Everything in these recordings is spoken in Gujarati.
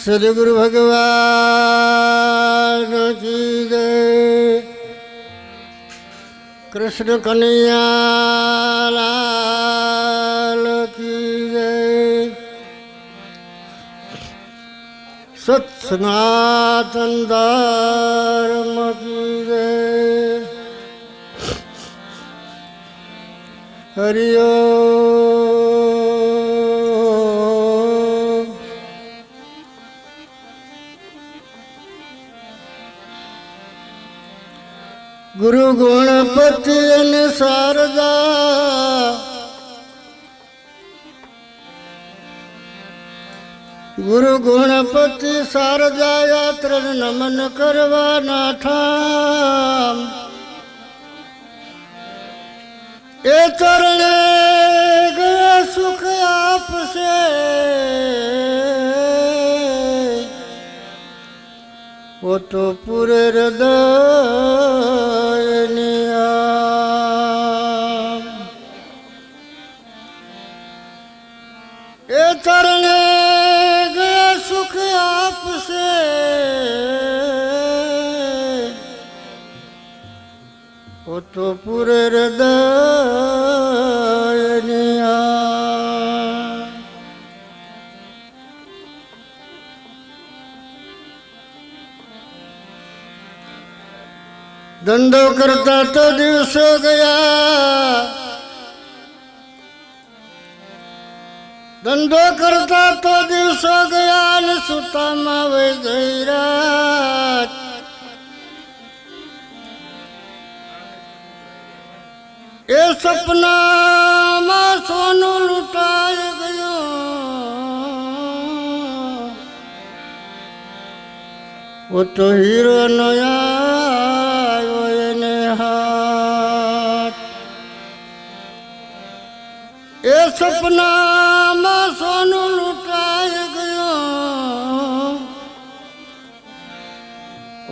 શ્રી ગુરુ ભગવાન કૃષ્ણ કનૈયા સત્સનાતન ધર્મ હરિયો ગુરુ ગણપતિ અને શારદા. ગુરુ ગણપતિ શારદા યાત્રા નમન કરવાના ઠામ એ ચરણે તો પૂરે હૃદયની આમ. એ ચરણે ગયા સુખ આપશે તો પૂરે ધંધો કરતા તો દિવસો ગયા. ધંધો કરતા તો દિવસો ગયા ને સુતામાં વહી ગઈ રાત. એ સપનામાં સોનું લૂંટાઈ ગયું. હું તો હીરો નો સપનામાં સોનું લૂંટાઈ ગયો.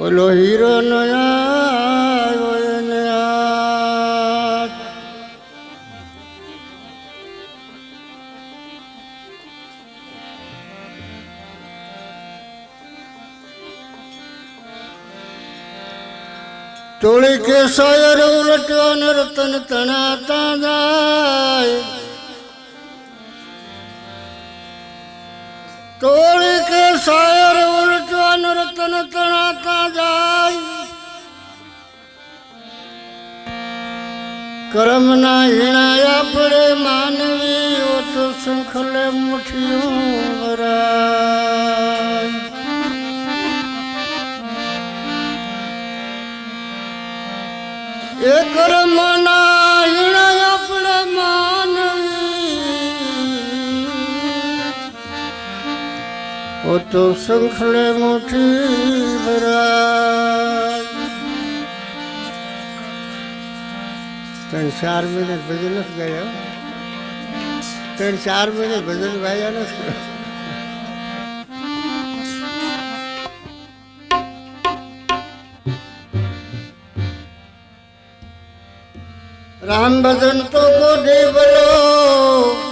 ઓલો હીરો નયા એને ટોળી કે સાયર ઉલટ્યો ને રતન તણાતા જાય. ટોળી કે શાયર ઉલટ્યો ને રતન તણાતા જાય. કરમના હીણાયા પડે માનવી ઓ તો શંખલે મુઠિયું ભરાય એ કર્મના ઓ તો શંખલે મુઠી ભરાય. ત્રણ ચાર મિનિટ ભજન નથી ગયા. ત્રણ ચાર મિનિટ ભજન ગાયા નથી. રામ ભજન તો કોઢી બોલો.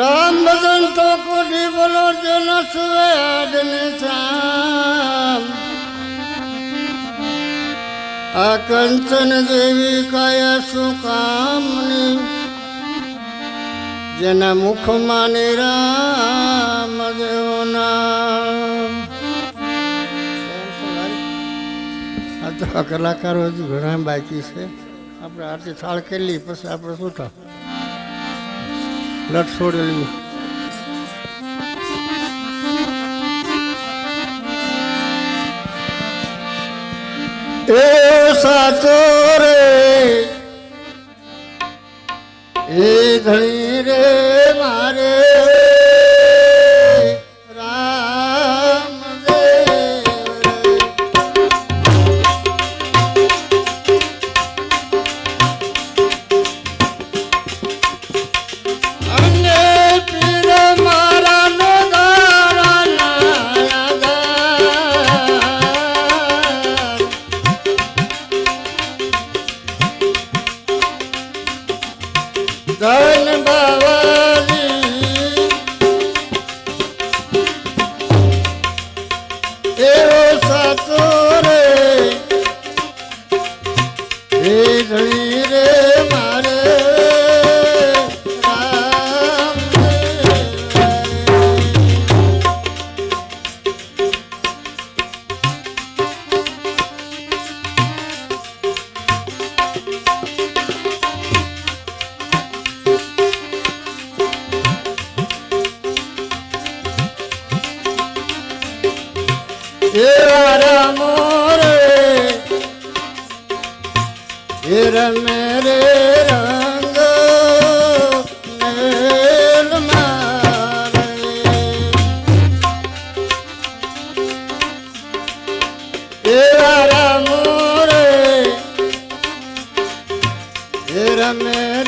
રામ ભજન તો કોઢી બોલો જન સુવે આડને શામ આ કંચન દેવી કયા શું કામની જેના મુખમાં ને રામ દેવો નામ. આ તો કલાકારો હજુ ઘણા બાકી છે. આપણે આરતી થાળ કેલી પછી આપણે છૂટા લટ છોડેલી. એ સાચો રે. એ ધણી રે મારે Dhanbaba. રમે રે રંગ રામો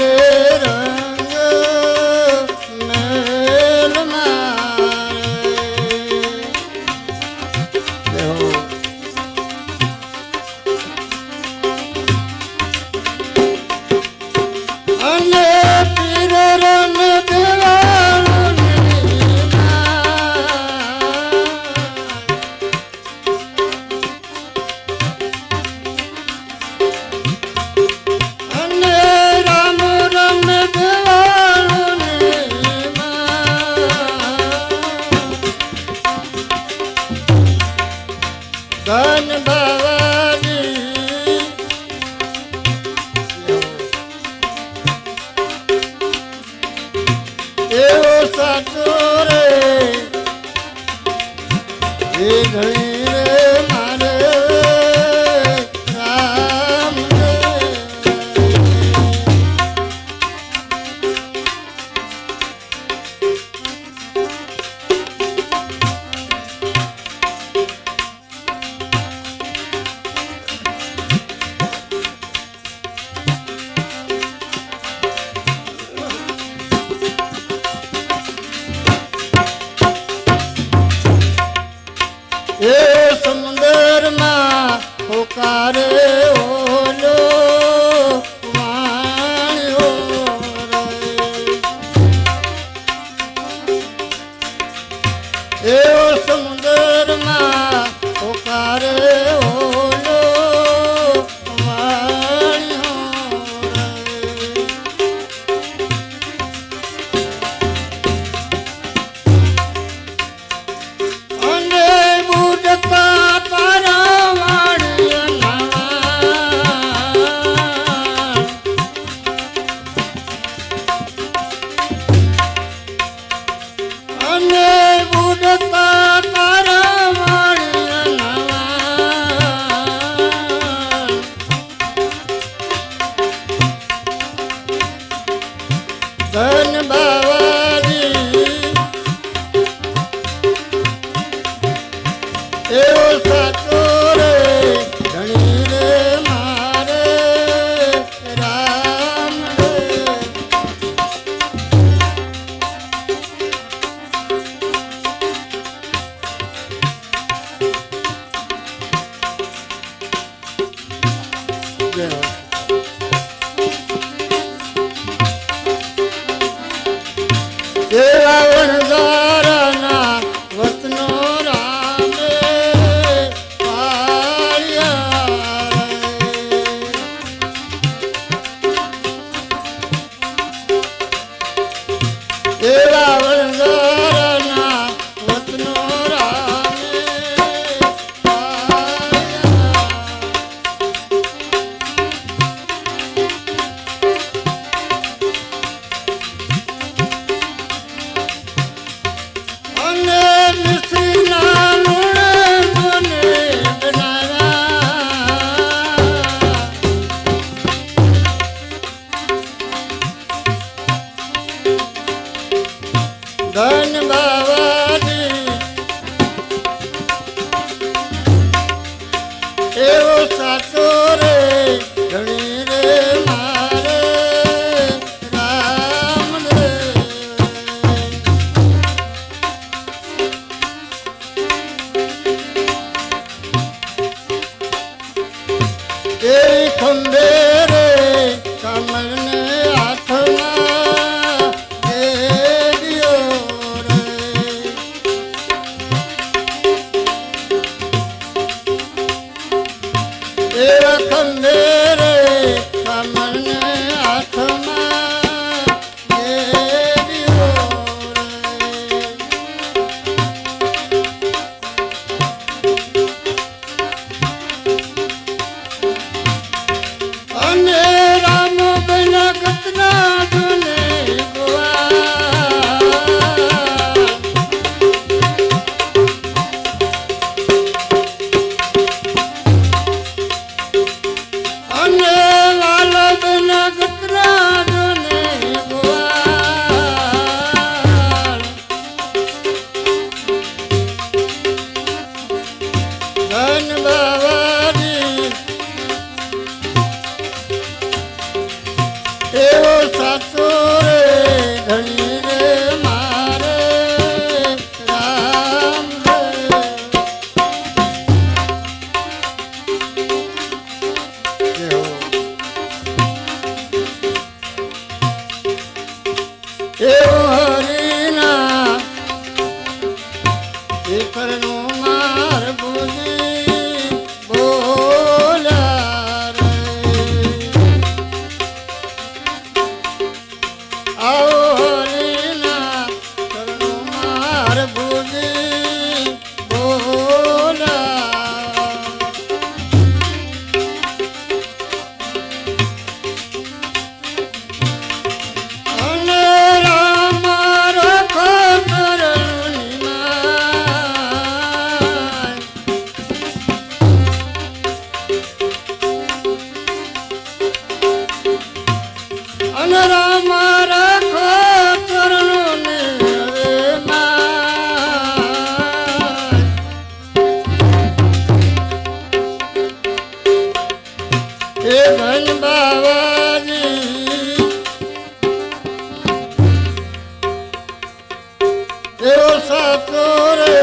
એ ધણી তারে love. ভরসা করে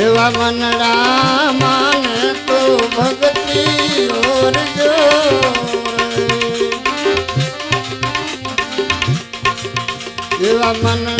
એવા મનડા માન તો ભક્તિ ઓરજો એવા મનડા